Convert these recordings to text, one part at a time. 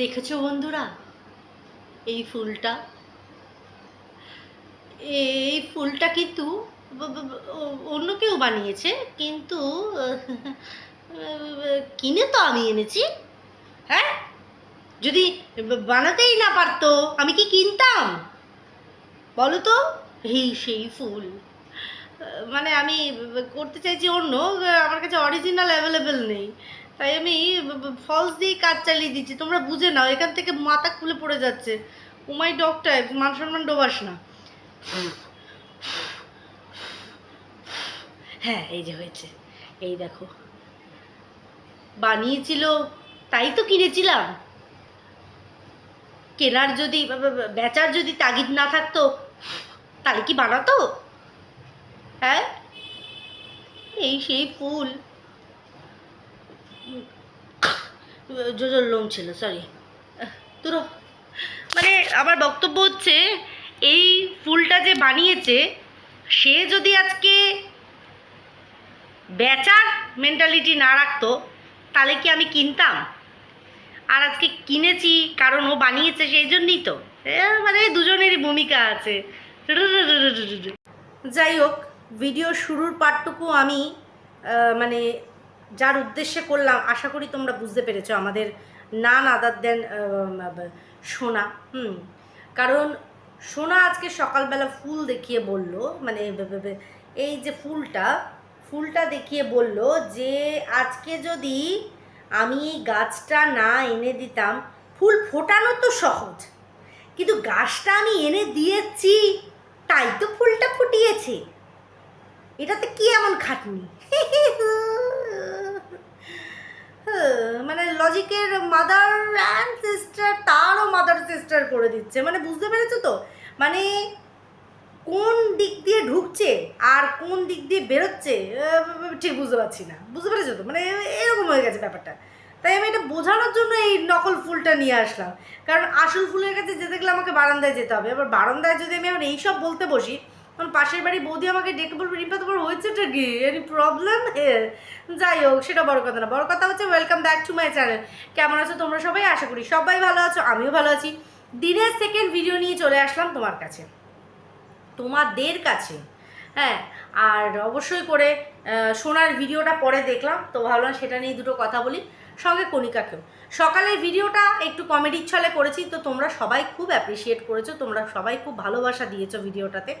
দেখেছ বন্ধুরা? এই ফুলটা? এই ফুলটা কিন্তু অন্য কেউ বানিয়েছে, কিন্তু কিনে তো আমি এনেছি। হ্যাঁ? যদি বানাতেই না পারতো, আমি কি কিনতাম? বলো তো, এই সেই ফুল। মানে আমি করতে চাইছি অন্য, আমার কাছে অরিজিনাল অ্যাভেলেবেল নেই। তাই আমি ফলস দিয়ে কাজ চালিয়ে দিচ্ছি। তোমরা বুঝে নাও, এখান থেকে মাথা খুলে পড়ে যাচ্ছে। উমাই ডক্টর মান সম্মান ডোবাস না। হ্যাঁ এই যে হয়েছে। এই দেখো। বানিয়েছিল, তাই তো কিনেছিলাম। কেনার যদি বেচার যদি তাগিদ না থাকতো, তাহলে কি বানাতো? হ্যাঁ? এই সেই ফুল। জোজোর লোম ছিল সরি তোর মানে আমার বক্তব্য হচ্ছে, এই ফুলটা যে বানিয়েছে, সে যদি আজকে বেচার মেন্টালিটি না রাখতো, তাহলে কি আমি কিনতাম? আর আজকে কিনেছি, কারণ ও বানিয়েছে সেই জন্যই তো। মানে দুজনেরই ভূমিকা আছে। যাই হোক ভিডিও শুরুর পার্টটুকু আমি মানে যার উদ্দেশ্যে করলাম, আশা করি তোমরা বুঝতে পেরেছ আমাদের নান আদার দেন সোনা, হুম। কারণ সোনা আজকে সকালবেলা ফুল দেখিয়ে বলল মানে এই যে ফুলটা ফুলটা দেখিয়ে বলল যে আজকে যদি আমি এই গাছটা না এনে দিতাম, ফুল ফোটানো তো সহজ, কিন্তু গাছটা আমি এনে দিয়েছি, তাই তো ফুলটা ফুটিয়েছে। এটাতে কি এমন খাটনি? মানে লজিকের মাদার অ্যান্ড সিস্টার তারও মাদার সিস্টার করে দিচ্ছে। মানে বুঝতে পেরেছ তো? মানে কোন দিক দিয়ে ঢুকছে আর কোন দিক দিয়ে বেরোচ্ছে ঠিক বুঝতে পারছি না। বুঝতে পেরেছ তো? মানে এরকম হয়ে গেছে ব্যাপারটা। তাই আমি এটা বোঝানোর জন্য এই নকল ফুলটা নিয়ে আসলাম। কারণ আসল ফুলের কাছে যেতে গেলে আমাকে বারান্দায় যেতে হবে। এবার বারান্দায় যদি আমি এখন এইসব বলতে বসি তখন পাশের বাড়ি বৌদি আমাকে ডেকে বলবে, রিম্পা, তোমার হয়েছেটা কি? এনি প্রবলেম যাই হোক, সেটা বড় কথা না। বড় কথা হচ্ছে welcome back to my channel কেমন আছো তোমরা সবাই? আশা করি সবাই ভালো আছো, আমিও ভালো আছি। দিনের সেকেন্ড ভিডিও নিয়ে চলে আসলাম তোমার কাছে। তোমাদের কাছে। হ্যাঁ আর অবশ্যই করে সোনার ভিডিওটা পরে দেখলাম। তো ভাবলাম সেটা নিয়ে দুটো কথা বলি। সঙ্গে কণিকাকেও সকালের ভিডিওটা একটু কমেডির ছলে করেছি, তো তোমরা সবাই খুব অ্যাপ্রিসিয়েট করেছ, তোমরা সবাই খুব ভালোবাসা দিয়েছ ভিডিওটাতে।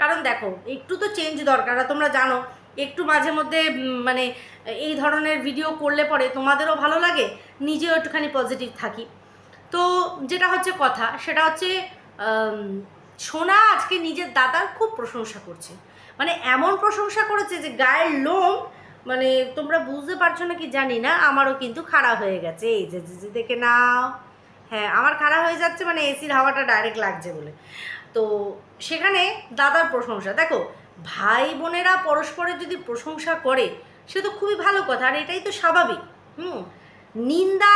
কারণ দেখো, একটু তো চেঞ্জ দরকার, আর তোমরা জানো, একটু মাঝে মধ্যে মানে এই ধরনের ভিডিও করলে পরে তোমাদেরও ভালো লাগে, নিজেও একটুখানি পজিটিভ থাকি। তো যেটা হচ্ছে কথা, সেটা হচ্ছে সোনা আজকে নিজের দাদার খুব প্রশংসা করছে। মানে এমন প্রশংসা করেছে যে গায়ের লোম মানে তোমরা বুঝতে পারছ না কি জানি না, আমারও কিন্তু খাড়া হয়ে গেছে। এই যে যে দেখে নাও। হ্যাঁ আমার খাড়া হয়ে যাচ্ছে মানে এসির হাওয়াটা ডাইরেক্ট লাগছে বলে। তো সেখানে দাদার প্রশংসা। দেখো, ভাই বোনেরা পরস্পরের যদি প্রশংসা করে, সে তো খুবই ভালো কথা, আর এটাই তো স্বাভাবিক। হুম, নিন্দা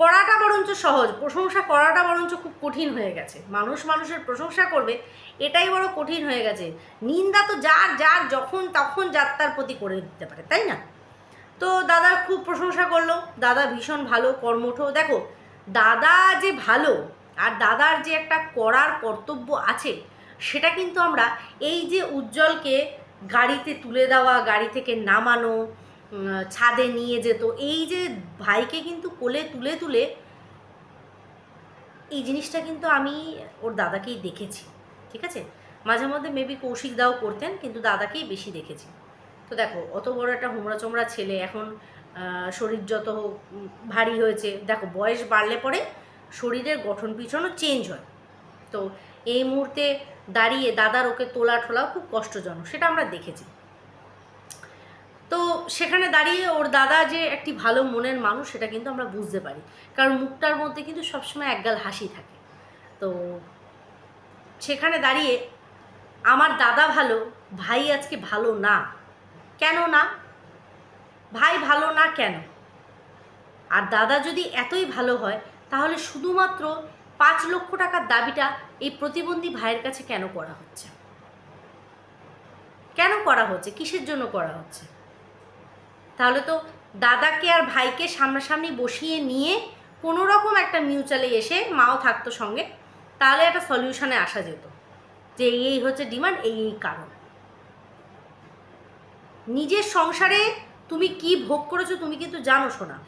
করাটা বরঞ্চ সহজ, প্রশংসা করাটা বরঞ্চ খুব কঠিন হয়ে গেছে। মানুষ মানুষের প্রশংসা করবে, এটাই বড় কঠিন হয়ে গেছে। নিন্দা তো যার যার, যখন তখন যার তার প্রতি করে দিতে পারে, তাই না? তো দাদার খুব প্রশংসা করল, দাদা ভীষণ ভালো, কর্মঠ। দেখো, দাদা যে ভালো আর দাদার যে একটা করার কর্তব্য আছে, সেটা কিন্তু আমরা এই যে উজ্জ্বলকে গাড়িতে তুলে দেওয়া, গাড়ি থেকে নামানো ছাদে নিয়ে যেত। এই যে ভাইকে কিন্তু কোলে তুলে তুলে এই জিনিসটা কিন্তু আমি ওর দাদাকেই দেখেছি, ঠিক আছে? মাঝে মধ্যে মেবি কৌশিক দাও করতেন, কিন্তু দাদাকেই বেশি দেখেছি। তো দেখো, অত বড় একটা হোমরা চোমরা ছেলে, এখন শরীর যত ভারী হয়েছে, দেখো, বয়স বাড়লে পরে শরীরের গঠন পিছনও চেঞ্জ হয়। তো এই মুহূর্তে দাঁড়িয়ে দাদার ওকে তোলা ঠোলাও খুব কষ্টজনক, সেটা আমরা দেখেছি। তো সেখানে দাঁড়িয়ে ওর দাদা যে একটি ভালো মনের মানুষ, সেটা কিন্তু আমরা বুঝতে পারি। কারণ মুখটার মধ্যে কিন্তু সবসময় একগাল হাসি থাকে। তো সেখানে দাঁড়িয়ে আমার দাদা ভালো, ভাই আজকে ভালো না। কেন না? ভাই ভালো না কেন? আর দাদা যদি এতই ভালো হয়, তাহলে শুধুমাত্র পাঁচ লক্ষ টাকার দাবিটা এই প্রতিবন্ধী ভাইয়ের কাছে কেন করা হচ্ছে? কেন করা হচ্ছে? কিসের জন্য করা হচ্ছে? তাহলে তো দাদাকে আর ভাইকে সামনাসামনি বসিয়ে নিয়ে কোনো রকম একটা মিউচুয়ালি এসে মাও থাকতো সঙ্গে, তাহলে একটা সলিউশনে আসা যেত যে এই এই হচ্ছে ডিমান্ড এই এই কারণ। নিজের সংসারে তুমি কি ভোগ করেছ তুমি কিন্তু জানো শোনা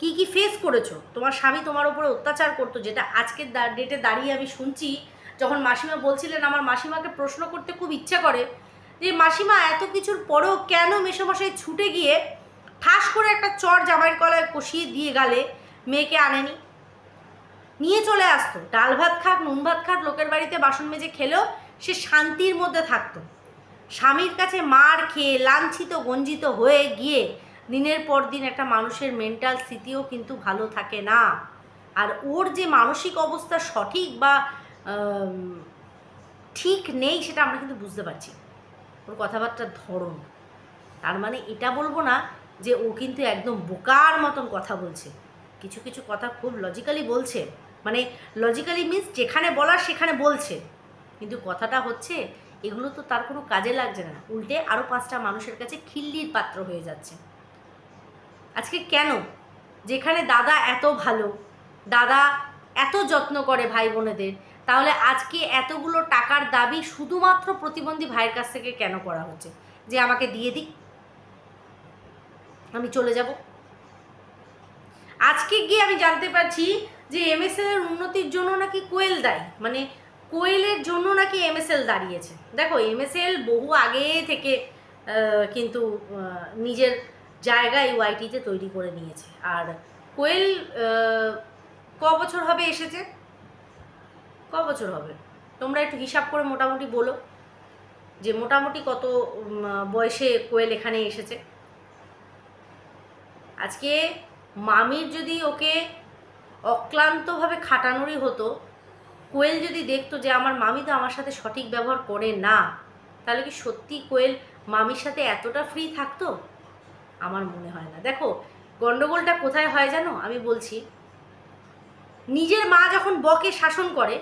কি কি ফেস করেছ? তোমার স্বামী তোমার উপরে অত্যাচার করতো, যেটা আজকের ডেটে দাঁড়িয়ে আমি শুনছি, যখন মাসিমা বলছিলেন, আমার মাসিমাকে প্রশ্ন করতে খুব ইচ্ছা করে যে মাসিমা, এত কিছুর পরেও কেন মেসোমশাই ছুটে গিয়ে ঠাস করে একটা চর জামাইয়ের কলায় কষিয়ে দিয়ে গেলে মেয়েকে আনেনি? নিয়ে চলে আসতো। ডাল ভাত খাক, নুন ভাত খাক, লোকের বাড়িতে বাসন মেজে খেলেও সে শান্তির মধ্যে থাকতো। স্বামীর কাছে মার খেয়ে লাঞ্ছিত, গঞ্জিত হয়ে গিয়ে দিনের পর দিন একটা মানুষের মেন্টাল স্থিতিও কিন্তু ভালো থাকে না। আর ওর যে মানসিক অবস্থা সঠিক বা ঠিক নেই, সেটা আমরা কিন্তু বুঝতে পারছি ওর কথাবার্তার ধরন তার মানে এটা বলব না যে ও কিন্তু একদম বোকার মতন কথা বলছে। কিছু কিছু কথা খুব লজিক্যালি বলছে। মানে লজিক্যালি মিন্স যেখানে বলার সেখানে বলছে। কিন্তু কথাটা হচ্ছে, এগুলো তো তার কোনো কাজে লাগছে না। উল্টে আরও পাঁচটা মানুষের কাছে খিল্লির পাত্র হয়ে যাচ্ছে। আজকে কেন? যেখানে দাদা এত ভালো, দাদা এত যত্ন করে ভাই বোনেদের তাহলে আজকে এতগুলো টাকার দাবি শুধুমাত্র প্রতিবন্ধী ভাইয়ের কাছ থেকে কেন করা হচ্ছে? যে আমাকে দিয়ে দিক। আমি চলে যাব। আজকে গিয়ে আমি জানতে পারছি যে এমএসএল এর উন্নতির জন্য নাকি কোয়েল দায়ী। মানে কোয়েলের জন্য নাকি এমএসএল দাঁড়িয়েছে। দেখো এমএসএল বহু আগে থেকে কিন্তু নিজের জায়গায় ওয়াইটিতে তৈরি করে নিয়েছে। আর কোয়েল ক বছর হবে এসেছে? ক বছর হবে? তোমরা একটু হিসাব করে মোটামুটি বলো যে মোটামুটি কত বয়সে কোয়েল এখানে এসেছে? আজকে মামির যদি ওকে অক্লান্তভাবে খাটানোরই হতো, কোয়েল যদি দেখতো যে আমার মামি তো আমার সাথে সঠিক ব্যবহার করে না, তাহলে কি সত্যি কোয়েল মামির সাথে এতটা ফ্রি থাকতো? আমার মনে হয় না। দেখো, গন্ডগোলটা কোথায় হয় জানো? আমি বলছি, নিজের মা যখন বকে শাসন করে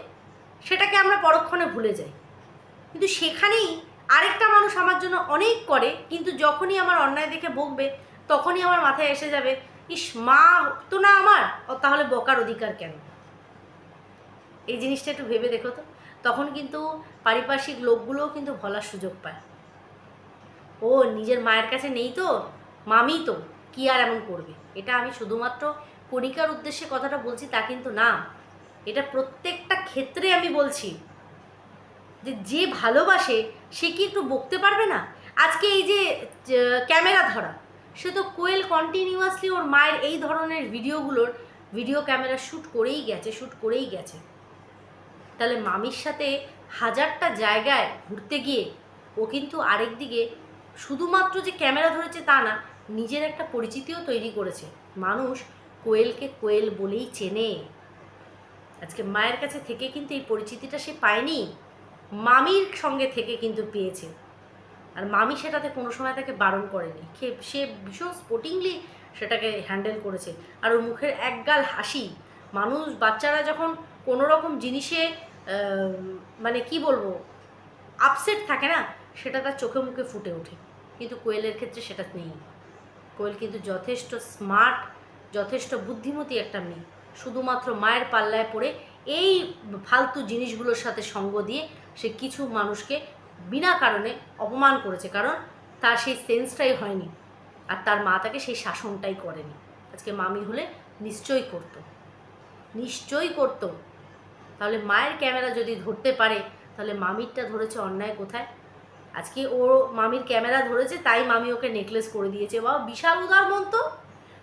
সেটাকে আমরা পরক্ষণে ভুলে যাই। কিন্তু সেখানেই আরেকটা মানুষ আমার জন্য অনেক করে, কিন্তু যখনই আমার অন্যায় দেখে বকবে, তখনই আমার মাথায় এসে যাবে, ইস, মা তো না আমার তাহলে বকার অধিকার কেন? এই জিনিসটা একটু ভেবে দেখো তো। তখন কিন্তু পারিপার্শ্বিক লোকগুলোও কিন্তু বলার সুযোগ পায়। ও নিজের মায়ের কাছে নেই তো, মামি তো, কি আর এমন করবে? এটা আমি শুধুমাত্র কণিকার উদ্দেশ্যে কথাটা বলছি, তা কিন্তু না। এটা প্রত্যেকটা ক্ষেত্রে আমি বলছি যে যে ভালোবাসে, সে কি একটু বকতে পারবে না? আজকে এই যে ক্যামেরা ধরা, সে তো কোয়েল কন্টিনিউয়াসলি ওর মায়ের এই ধরনের ভিডিওগুলোর ভিডিও ক্যামেরা শ্যুট করেই গেছে শ্যুট করেই গেছে। তাহলে মামির সাথে হাজারটা জায়গায় ঘুরতে গিয়ে ও কিন্তু আরেক দিকে শুধুমাত্র যে ক্যামেরা ধরেছে তা না, নিজের একটা পরিচিতিও তৈরি করেছে। মানুষ কোয়েলকে কোয়েল বলেই চেনে। আজকে মায়ের কাছে থেকে কিন্তু এই পরিচিতিটা সে পায়নি, মামির সঙ্গে থেকে কিন্তু পেয়েছে। আর মামি সেটাতে কোনো সময় তাকে বারণ করেনি। সে ভীষণ স্পোর্টিংলি সেটাকে হ্যান্ডেল করেছে। আর ওর মুখের একগাল হাসি, মানুষ, বাচ্চারা যখন কোনো রকম জিনিসে মানে কি বলব আপসেট থাকে না, সেটা তার চোখে মুখে ফুটে ওঠে। কিন্তু কোয়েলের ক্ষেত্রে সেটা নেই। কোয়েল কিন্তু যথেষ্ট স্মার্ট যথেষ্ট বুদ্ধিমতী একটা মেয়ে। শুধুমাত্র মায়ের পাল্লায় পড়ে এই ফালতু জিনিসগুলোর সাথে সঙ্গ দিয়ে সে কিছু মানুষকে বিনা কারণে অপমান করেছে। কারণ তার সেই সেন্সটাই হয়নি আর তার মা তাকে সেই শাসনটাই করেনি। আজকে মামি হলে নিশ্চয়ই করতো। নিশ্চয়ই করতো। তাহলে মায়ের ক্যামেরা যদি ধরতে পারে, তাহলে মামিরটা ধরেছে অন্যায় কোথায়? আজকে ও মামির ক্যামেরা ধরেছে, তাই মামি ওকে নেকলেস করে দিয়েছে। বা বিশাল উদার মন তো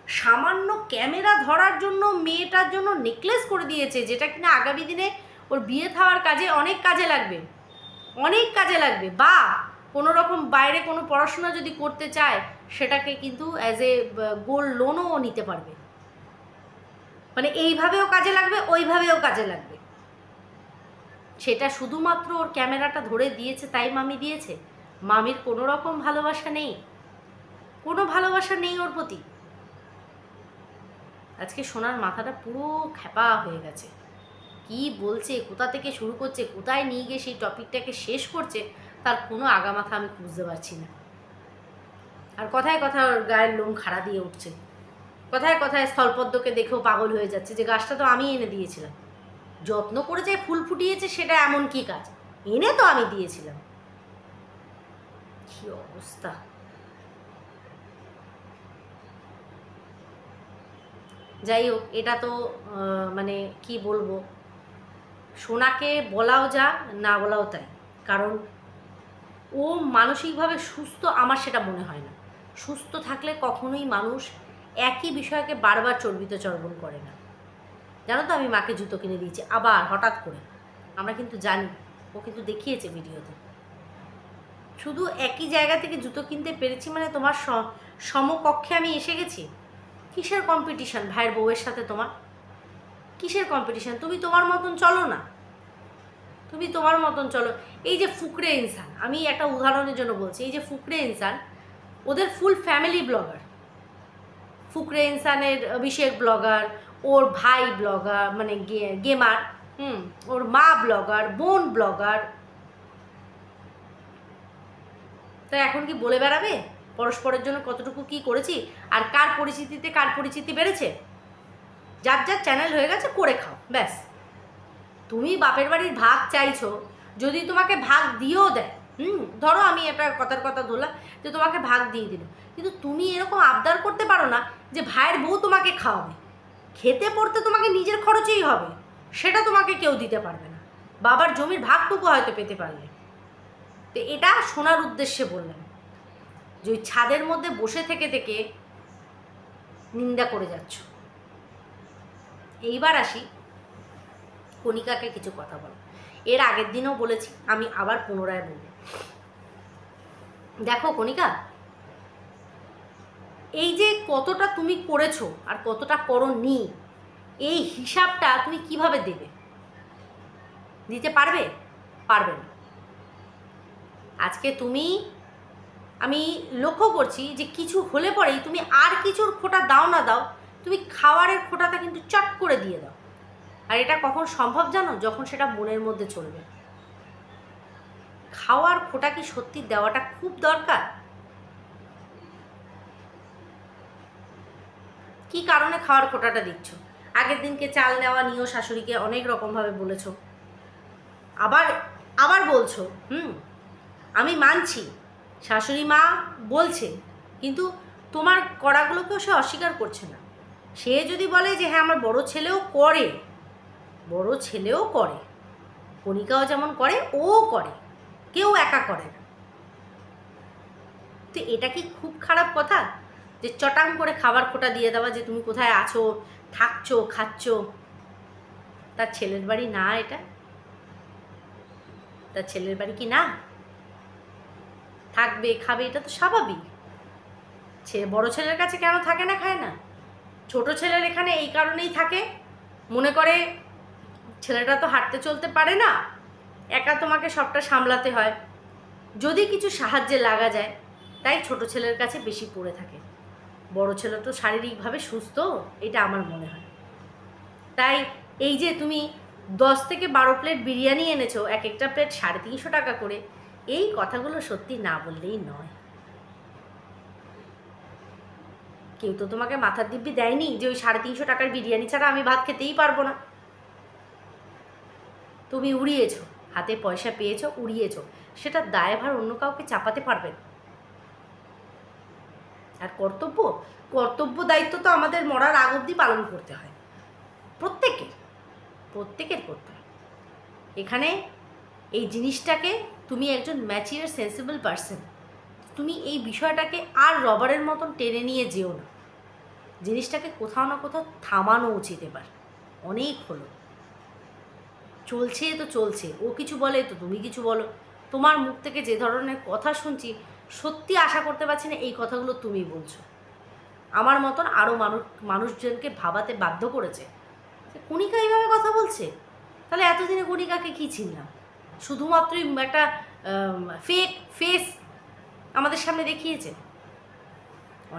সামান্য ক্যামেরা ধরার জন্য মেয়েটার জন্য নেকলেস করে দিয়েছে, যেটা কিনা আগামী দিনে ওর বিয়ে থাওয়ার কাজে অনেক কাজে লাগবে। অনেক কাজে লাগবে। বা কোনো রকম বাইরে কোনো পড়াশোনা যদি করতে চায়, সেটাকে কিন্তু অ্যাজ এ গোল্ড লোনও নিতে পারবে। মানে এইভাবেও কাজে লাগবে, ওইভাবেও কাজে লাগবে। সেটা শুধুমাত্র ওর ক্যামেরাটা ধরে দিয়েছে, তাই মামি দিয়েছে। মামির কোনো রকম ভালোবাসা নেই। কোনো ভালোবাসা নেই ওর প্রতি। আজকে সোনার মাথাটা পুরো খ্যাপা হয়ে গেছে। কি বলছে, কোথা থেকে শুরু করছে, কোথায় নিয়ে গিয়ে সেই টপিকটাকে শেষ করছে, তার কোনো আগামাথা আমি বুঝতে পারছি না। আর কথায় কথা ওর গায়ের লোম খাড়া দিয়ে উঠছে। কথায় কথায় স্থলপদ্মকে দেখেও পাগল হয়ে যাচ্ছে যে গাছটা তো আমি এনে দিয়েছিলাম। যত্ন করে যে ফুল ফুটিয়েছে সেটা এমন কি কাজ? এনে তো আমি দিয়েছিলাম। কি অবস্থা? যাই হোক, এটা তো মানে কি বলব? সোনাকে বলাও যা, না বলাও তাই। কারণ ও মানসিকভাবে সুস্থ আমার সেটা মনে হয় না। সুস্থ থাকলে কখনোই মানুষ একই বিষয়কে বারবার চর্বিত চর্বণ করে না। জানো তো আমি মাকে জুতো কিনে দিয়েছি, আবার হঠাৎ করে। আমরা কিন্তু জানি, ও কিন্তু দেখিয়েছে ভিডিওতে। শুধু একই জায়গা থেকে জুতো কিনতে পেরেছি মানে তোমার সমকক্ষে আমি এসে গেছি? কিসের কম্পিটিশন ভাইয়ের বউয়ের সাথে তোমার? কিসের কম্পিটিশন তুমি তোমার মতন চলো না। তুমি তোমার মতন চলো। এই যে ফুকরে ইনসান, আমি একটা উদাহরণের জন্য বলছি, এই যে ফুকরে ইনসান, ওদের ফুল ফ্যামিলি ব্লগার ফুকরে ইনসানের অভিষেক ব্লগার ওর ভাই ব্লগার মানে গেমার, হুম, ওর মা ব্লগার বোন ব্লগার তা এখন কি বলে বেড়াবে? পরস্পরের জন্য কতটুকু কি করেছি আর কার পরিচিতিতে কার পরিচিতি বেড়েছে? যার যার চ্যানেল হয়ে গেছে, করে খাও, ব্যাস। তুমি বাপের বাড়ির ভাগ চাইছো, যদি তোমাকে ভাগ দিয়েও দেয়, হুম, ধরো আমি এটা কথার কথা ধরলাম যে তোমাকে ভাগ দিয়ে দিল। কিন্তু তুমি এরকম আবদার করতে পারো না যে ভাইয়ের বউ তোমাকে খাওয়াবে। খেতে পড়তে তোমাকে নিজের খরচেই হবে, সেটা তোমাকে কেউ দিতে পারবে না। বাবার জমির ভাগটুকু হয়তো পেতে পারলে। তো এটা শোনার উদ্দেশ্যে বললাম। যে ওই ছাদের মধ্যে বসে থেকে থেকে নিন্দা করে যাচ্ছ। এইবার আসি কণিকাকে কিছু কথা বলো। এর আগের দিনও বলেছি, আমি আবার পুনরায় বলব। দেখো কণিকা, এই যে কতটা তুমি করেছ আর কতটা করো নি এই হিসাবটা তুমি কীভাবে দেবে? দিতে পারবে? পারবে না। আজকে তুমি আমি লক্ষ্য করছি যে কিছু হলে পরেই তুমি আর কিছুর খোটা দাও না দাও, তুমি খাওয়ারের খোটাটা কিন্তু চট করে দিয়ে দাও। আর এটা কখন সম্ভব জানো? যখন সেটা মনের মধ্যে চলবে। খাওয়ার খোটা কি সত্যি দেওয়াটা খুব দরকার? কি কারণে খাওয়ার খোটাটা দিচ্ছ? আগের দিনকে চাল নেওয়া নিয়েও শাশুড়িকে অনেক রকমভাবে বলেছ। আবার আবার বলছো, হুম, আমি মানছি। শাশুড়ি মা বলছে কিন্তু তোমার করাগুলোকেও সে অস্বীকার করছে না। সে যদি বলে যে হ্যাঁ আমার বড় ছেলেও করে, বড় ছেলেও করে, কণিকাও যেমন করে, ও করে, কেউ একা করে না। তো এটা কি খুব খারাপ কথা? যে চটাং করে খাবার খোটা দিয়ে দেওয়া, যে তুমি কোথায় আছো, থাকছো, খাচ্ছ, তার ছেলের বাড়ি না এটা? তার ছেলের বাড়ি কি না? থাকবে, খাবে, এটা তো স্বাভাবিক। ছেলে বড় ছেলের কাছে কেন থাকে না, খায় না? ছোট ছেলের এখানে এই কারণেই থাকে। মনে করে ছেলেটা তো হাঁটতে চলতে পারে না, একা তোমাকে সবটা সামলাতে হয়। যদি কিছু সাহায্যে লাগা যায়, তাই ছোট ছেলের কাছে বেশি পড়ে থাকে। বড় ছেলে তো শারীরিকভাবে সুস্থ, এটা আমার মনে হয়। তাই এই যে তুমি দশ থেকে বারো প্লেট বিরিয়ানি এনেছো, এক একটা প্লেট সাড়ে তিনশো টাকা করে এই কথাগুলো সত্যি না বললেই নয়। কেউ তো তোমাকে মাথার দিব্যি দেয়নি যে ওই সাড়ে তিনশো টাকার বিরিয়ানি ছাড়া আমি ভাত খেতেই পারব না। তুমি উড়িয়েছো, হাতে পয়সা পেয়েছ, উড়িয়েছ, সেটা দায়ভার অন্য কাউকে চাপাতে পারবে। আর কর্তব্য কর্তব্য দায়িত্ব তো আমাদের মরার আগ অবধি পালন করতে হয়। প্রত্যেকের প্রত্যেকের করতে এখানে এই জিনিসটাকে তুমি একজন ম্যাচিওর সেন্সিবল পার্সন তুমি এই বিষয়টাকে আর রবারের মতন টেনে নিয়ে যেও না। জিনিসটাকে কোথাও না কোথাও থামানো উচিত এবার। অনেক হলো। চলছে তো চলছে। ও কিছু বলে তো তুমি কিছু বলো। তোমার মুখ থেকে যে ধরনের কথা শুনছি, সত্যি আশা করতে পারছি না এই কথাগুলো তুমি বলছো। আমার মতন আরও মানুষ মানুষজনকে ভাবাতে বাধ্য করেছে। কণিকা এইভাবে কথা বলছে? তাহলে এতদিনে কণিকাকে কী চিনলাম? শুধুমাত্রই একটা ফেক ফেস আমাদের সামনে দেখিয়েছে।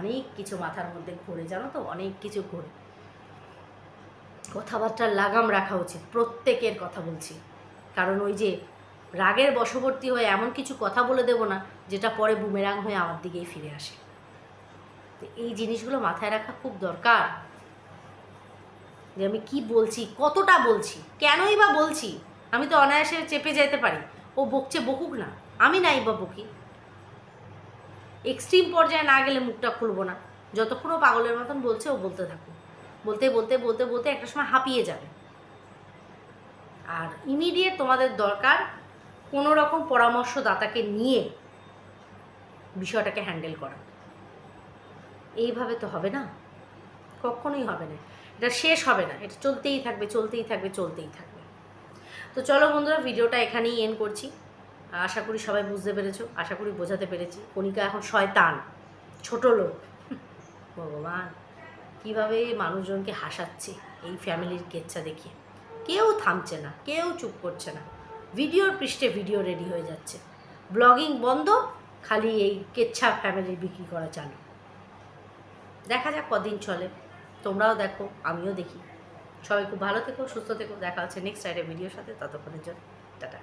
অনেক কিছু মাথার মধ্যে ঘোরে, জানো তো? অনেক কিছু ঘোরে। কথাবার্তার লাগাম রাখা উচিত, প্রত্যেকের কথা বলছি। কারণ ওই যে রাগের বশবর্তী হয়ে এমন কিছু কথা বলে দেব না, যেটা পরে বুমেরাং হয়ে আমার দিকেই ফিরে আসে। এই জিনিসগুলো মাথায় রাখা খুব দরকার। যে আমি কি বলছি, কতটা বলছি, কেনই বা বলছি? আমি তো অনায়াসে চেপে যেতে পারি। ও বকছে বকুক না। আমি নাই বা বকি। এক্সট্রিম পর্যায়ে না গেলে মুখটা খুলবো না। যতক্ষণ ও পাগলের মতন বলছে, ও বলতে থাকুক। বলতে বলতে বলতে বলতে একটা সময় হাঁপিয়ে যাবে। আর ইমিডিয়েট তোমাদের দরকার কোনো রকম পরামর্শদাতাকে নিয়ে বিষয়টাকে হ্যান্ডেল করা। এইভাবে তো হবে না। কখনোই হবে না। এটা শেষ হবে না। এটা চলতেই থাকবে চলতেই থাকবে চলতেই থাকবে। তো চলো বন্ধুরা, ভিডিওটা এখানেই এন্ড করছি। আশা করি সবাই বুঝতে পেরেছ, আশা করি বোঝাতে পেরেছি। কণিকা এখন শয়তান, ছোট লোক। ভগবান, কীভাবে মানুষজনকে হাসাচ্ছে এই ফ্যামিলির কেচ্ছা দেখে কেউ থামছে না, কেউ চুপ করছে না। ভিডিওর পৃষ্ঠে ভিডিও রেডি হয়ে যাচ্ছে। ব্লগিং বন্ধ, খালি এই কেচ্ছা ফ্যামিলির বিক্রি করা চালু। দেখা যাক কদিন চলে। তোমরাও দেখো, আমিও দেখি। সবাই খুব ভালো থেকো, সুস্থ থেকো, দেখা হচ্ছে নেক্সট সাইডে ভিডিওর সাথে, ততক্ষণের জন্য, টাটা।